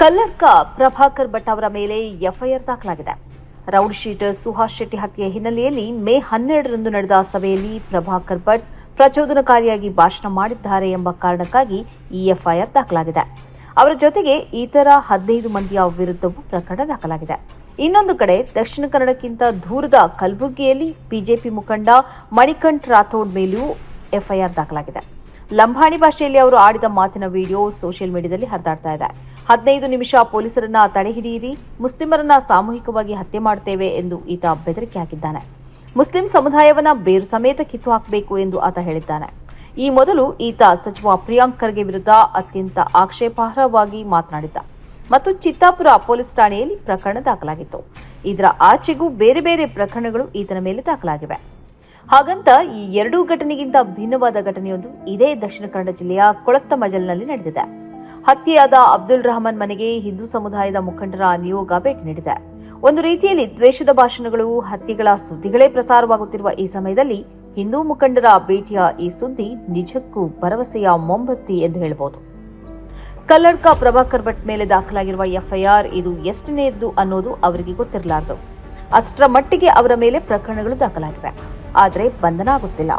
ಕಲ್ಲಡ್ಕ ಪ್ರಭಾಕರ್ ಭಟ್ ಅವರ ಮೇಲೆ ಎಫ್ಐಆರ್ ದಾಖಲಾಗಿದೆ. ರೌಡ್ ಶೀಟ್ ಸುಹಾಸ್ ಶೆಟ್ಟಿ ಹತ್ಯೆ ಹಿನ್ನೆಲೆಯಲ್ಲಿ ಮೇ ಹನ್ನೆರಡರಂದು ನಡೆದ ಸಭೆಯಲ್ಲಿ ಪ್ರಭಾಕರ್ ಭಟ್ ಪ್ರಚೋದನಕಾರಿಯಾಗಿ ಭಾಷಣ ಮಾಡಿದ್ದಾರೆ ಎಂಬ ಕಾರಣಕ್ಕಾಗಿ ಈ ಎಫ್ಐಆರ್ ದಾಖಲಾಗಿದೆ. ಅವರ ಜೊತೆಗೆ ಇತರ ಹದಿನೈದು ಮಂದಿಯ ವಿರುದ್ಧವೂ ಪ್ರಕರಣ ದಾಖಲಾಗಿದೆ. ಇನ್ನೊಂದು ಕಡೆ ದಕ್ಷಿಣ ಕನ್ನಡಕ್ಕಿಂತ ದೂರದ ಕಲಬುರಗಿಯಲ್ಲಿ ಬಿಜೆಪಿ ಮುಖಂಡ ಮಣಿಕಂಠ್ ರಾಥೋಡ್ ಮೇಲೂ ಎಫ್ಐಆರ್ ದಾಖಲಾಗಿದೆ. ಲಂಬಾಣಿ ಭಾಷೆಯಲ್ಲಿ ಅವರು ಆಡಿದ ಮಾತಿನ ವಿಡಿಯೋ ಸೋಷಿಯಲ್ ಮೀಡಿಯಾದಲ್ಲಿ ಹರಿದಾಡ್ತಾ ಇದೆ. ಹದಿನೈದು ನಿಮಿಷ ಪೊಲೀಸರನ್ನ ತಡೆ ಹಿಡಿಯಿರಿ, ಮುಸ್ಲಿಮರನ್ನ ಸಾಮೂಹಿಕವಾಗಿ ಹತ್ಯೆ ಮಾಡುತ್ತೇವೆ ಎಂದು ಈತ ಬೆದರಿಕೆ ಹಾಕಿದ್ದಾನೆ ಮುಸ್ಲಿಂ ಸಮುದಾಯವನ್ನ ಬೇರು ಸಮೇತ ಕಿತ್ತು ಹಾಕಬೇಕು ಎಂದು ಆತ ಹೇಳಿದ್ದಾನೆ. ಈ ಮೊದಲು ಈತ ಸಚಿವ ಪ್ರಿಯಾಂಕ್ ಖರ್ಗೆ ವಿರುದ್ಧ ಅತ್ಯಂತ ಆಕ್ಷೇಪಾರ್ಹವಾಗಿ ಮಾತನಾಡಿದ್ದ. ಮತ್ತು ಚಿತ್ತಾಪುರ ಪೊಲೀಸ್ ಠಾಣೆಯಲ್ಲಿ ಪ್ರಕರಣ ದಾಖಲಾಗಿತ್ತು. ಇದರ ಆಚೆಗೂ ಬೇರೆ ಬೇರೆ ಪ್ರಕರಣಗಳು ಈತನ ಮೇಲೆ ದಾಖಲಾಗಿವೆ. ಹಾಗಂತ ಈ ಎರಡೂ ಘಟನೆಗಿಂತ ಭಿನ್ನವಾದ ಘಟನೆಯೊಂದು ಇದೇ ದಕ್ಷಿಣ ಕನ್ನಡ ಜಿಲ್ಲೆಯ ಕೊಳತ್ತ ಮಜಲ್ನಲ್ಲಿ ನಡೆದಿದೆ. ಹತ್ಯೆಯಾದ ಅಬ್ದುಲ್ ರಹಮಾನ್ ಮನೆಗೆ ಹಿಂದೂ ಸಮುದಾಯದ ಮುಖಂಡರ ನಿಯೋಗ ಭೇಟಿ ನೀಡಿದೆ. ಒಂದು ರೀತಿಯಲ್ಲಿ ದ್ವೇಷದ ಭಾಷಣಗಳು, ಹತ್ಯೆಗಳ ಸುದ್ದಿಗಳೇ ಪ್ರಸಾರವಾಗುತ್ತಿರುವ ಈ ಸಮಯದಲ್ಲಿ ಹಿಂದೂ ಮುಖಂಡರ ಭೇಟಿಯ ಈ ಸುದ್ದಿ ನಿಜಕ್ಕೂ ಭರವಸೆಯ ಮೊಂಬತ್ತಿ ಎಂದು ಹೇಳಬಹುದು. ಕಲ್ಲಡ್ಕ ಪ್ರಭಾಕರ್ ಭಟ್ ಮೇಲೆ ದಾಖಲಾಗಿರುವ ಎಫ್ಐಆರ್ ಇದು ಎಷ್ಟನೆಯದ್ದು ಅನ್ನೋದು ಅವರಿಗೆ ಗೊತ್ತಿರಲಾರದು. ಅಷ್ಟರ ಮಟ್ಟಿಗೆ ಅವರ ಮೇಲೆ ಪ್ರಕರಣಗಳು ದಾಖಲಾಗಿವೆ. ಆದರೆ ಬಂಧನ ಆಗುತ್ತಿಲ್ಲ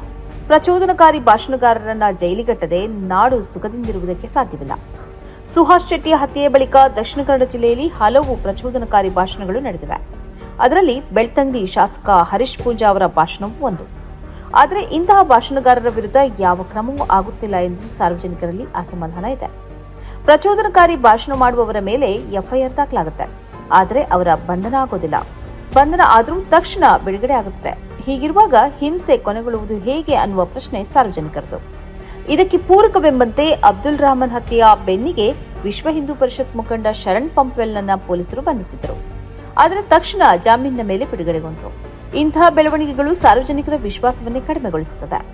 ಪ್ರಚೋದನಕಾರಿ ಭಾಷಣಗಾರರನ್ನ ಜೈಲಿಗಟ್ಟದೆ ನಾಡು ಸುಖದಿಂದಿರುವುದಕ್ಕೆ ಸಾಧ್ಯವಿಲ್ಲ. ಸುಹಾಸ್ ಶೆಟ್ಟಿ ಹತ್ಯೆಯ ಬಳಿಕ ದಕ್ಷಿಣ ಕನ್ನಡ ಜಿಲ್ಲೆಯಲ್ಲಿ ಹಲವು ಪ್ರಚೋದನಕಾರಿ ಭಾಷಣಗಳು ನಡೆದಿವೆ. ಅದರಲ್ಲಿ ಬೆಳ್ತಂಗಡಿ ಶಾಸಕ ಹರೀಶ್ ಪೂಜಾ ಅವರ ಭಾಷಣವೂ ಒಂದು. ಆದರೆ ಇಂತಹ ಭಾಷಣಗಾರರ ವಿರುದ್ಧ ಯಾವ ಕ್ರಮವೂ ಆಗುತ್ತಿಲ್ಲ ಎಂದು ಸಾರ್ವಜನಿಕರಲ್ಲಿ ಅಸಮಾಧಾನ ಇದೆ. ಪ್ರಚೋದನಕಾರಿ ಭಾಷಣ ಮಾಡುವವರ ಮೇಲೆ ಎಫ್ಐಆರ್ ದಾಖಲಾಗುತ್ತೆ. ಆದರೆ ಅವರ ಬಂಧನ ಆಗೋದಿಲ್ಲ. ಬಂಧನ ಆದರೂ ತಕ್ಷಣ ಬಿಡುಗಡೆ ಆಗುತ್ತದೆ. ಹೀಗಿರುವಾಗ ಹಿಂಸೆ ಕೊನೆಗೊಳ್ಳುವುದು ಹೇಗೆ ಅನ್ನುವ ಪ್ರಶ್ನೆ ಸಾರ್ವಜನಿಕರದು. ಇದಕ್ಕೆ ಪೂರಕವೆಂಬಂತೆ ಅಬ್ದುಲ್ ರಹಮಾನ್ ಹತ್ಯೆಯ ಬೆನ್ನಿಗೆ ವಿಶ್ವ ಹಿಂದೂ ಪರಿಷತ್ ಮುಖಂಡ ಶರಣ್ ಪಂಪ್ವೆಲ್ನನ್ನ ಪೊಲೀಸರು ಬಂಧಿಸಿದರು. ಆದರೆ ತಕ್ಷಣ ಜಾಮೀನಿನ ಮೇಲೆ ಬಿಡುಗಡೆಗೊಂಡರು. ಇಂತಹ ಬೆಳವಣಿಗೆಗಳು ಸಾರ್ವಜನಿಕರ ವಿಶ್ವಾಸವನ್ನೇ ಕಡಿಮೆಗೊಳಿಸುತ್ತದೆ.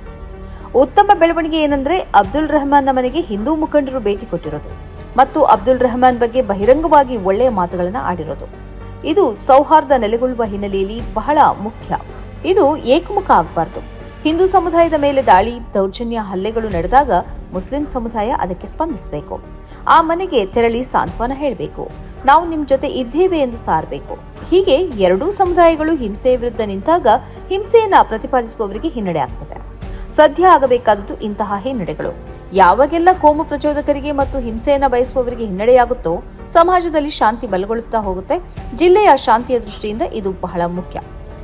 ಉತ್ತಮ ಬೆಳವಣಿಗೆ ಏನಂದ್ರೆ ಅಬ್ದುಲ್ ರೆಹಮಾನ್ನ ಮನೆಗೆ ಹಿಂದೂ ಮುಖಂಡರು ಭೇಟಿ ಕೊಟ್ಟಿರೋದು. ಮತ್ತು ಅಬ್ದುಲ್ ರಹಮಾನ್ ಬಗ್ಗೆ ಬಹಿರಂಗವಾಗಿ ಒಳ್ಳೆಯ ಮಾತುಗಳನ್ನು ಆಡಿರೋದು. ಇದು ಸೌಹಾರ್ದ ನೆಲೆಗೊಳ್ಳುವ ಹಿನ್ನೆಲೆಯಲ್ಲಿ ಬಹಳ ಮುಖ್ಯ. ಇದು ಏಕಮುಖ ಆಗಬಾರ್ದು. ಹಿಂದೂ ಸಮುದಾಯದ ಮೇಲೆ ದಾಳಿ, ದೌರ್ಜನ್ಯ, ಹಲ್ಲೆಗಳು ನಡೆದಾಗ ಮುಸ್ಲಿಂ ಸಮುದಾಯ ಅದಕ್ಕೆ ಸ್ಪಂದಿಸಬೇಕು. ಆ ಮನೆಗೆ ತೆರಳಿ ಸಾಂತ್ವನ ಹೇಳಬೇಕು. ನಾವು ನಿಮ್ಮ ಜೊತೆ ಇದ್ದೇವೆ ಎಂದು ಸಾರಬೇಕು. ಹೀಗೆ ಎರಡೂ ಸಮುದಾಯಗಳು ಹಿಂಸೆಯ ವಿರುದ್ಧ ನಿಂತಾಗ ಹಿಂಸೆಯನ್ನ ಪ್ರತಿಪಾದಿಸುವವರಿಗೆ ಹಿನ್ನಡೆ ಆಗ್ತದೆ. ಸದ್ಯ ಆಗಬೇಕಾದದ್ದು ಇಂತಹ ಹಿನ್ನಡೆಗಳು. ಯಾವಾಗೆಲ್ಲ ಕೋಮು ಪ್ರಚೋದಕರಿಗೆ ಮತ್ತು ಹಿಂಸೆಯನ್ನು ಬಯಸುವವರಿಗೆ ಹಿನ್ನಡೆಯಾಗುತ್ತೋ, ಸಮಾಜದಲ್ಲಿ ಶಾಂತಿ ಬಲಗೊಳ್ಳುತ್ತಾ ಹೋಗುತ್ತೆ. ಜಿಲ್ಲೆಯ ಶಾಂತಿಯ ದೃಷ್ಟಿಯಿಂದ ಇದು ಬಹಳ ಮುಖ್ಯ.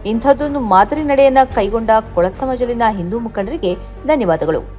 ಇಂಥದ್ದೊಂದು ಮಾದರಿ ನಡೆಯನ್ನ ಕೈಗೊಂಡ ಕೊಳತ್ತ ಹಿಂದೂ ಮುಖಂಡರಿಗೆ ಧನ್ಯವಾದಗಳು.